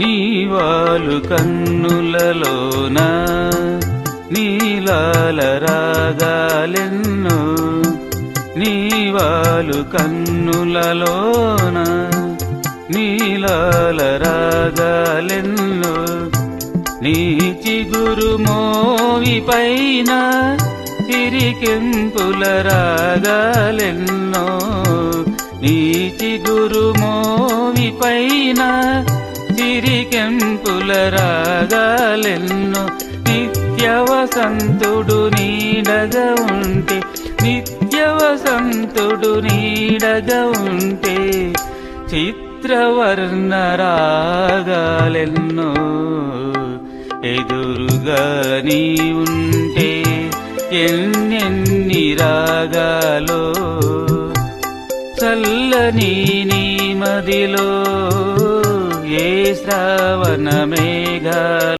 నీవాలు కన్నులలోన నీలాల రాగాలెన్ను నీవాలు కన్నులలోన నీలాల రాగాలెన్ను నీ చిగురు మోవి పైన చిరికెంపుల రాగాలెన్నో నీచి గురు మోవి పైన చిరికెంపుల రాగాలెన్నో నిత్య వసంతుడు నీడగా ఉంటే నిత్య వసంతుడు నీడగా ఉంటే చిత్రవర్ణ రాగాలెన్నో ఎదురుగా నీ ఉంటే ఎన్నెన్ని రాగాలో చల్లని నీ మదిలో శ్రావణ మేఘ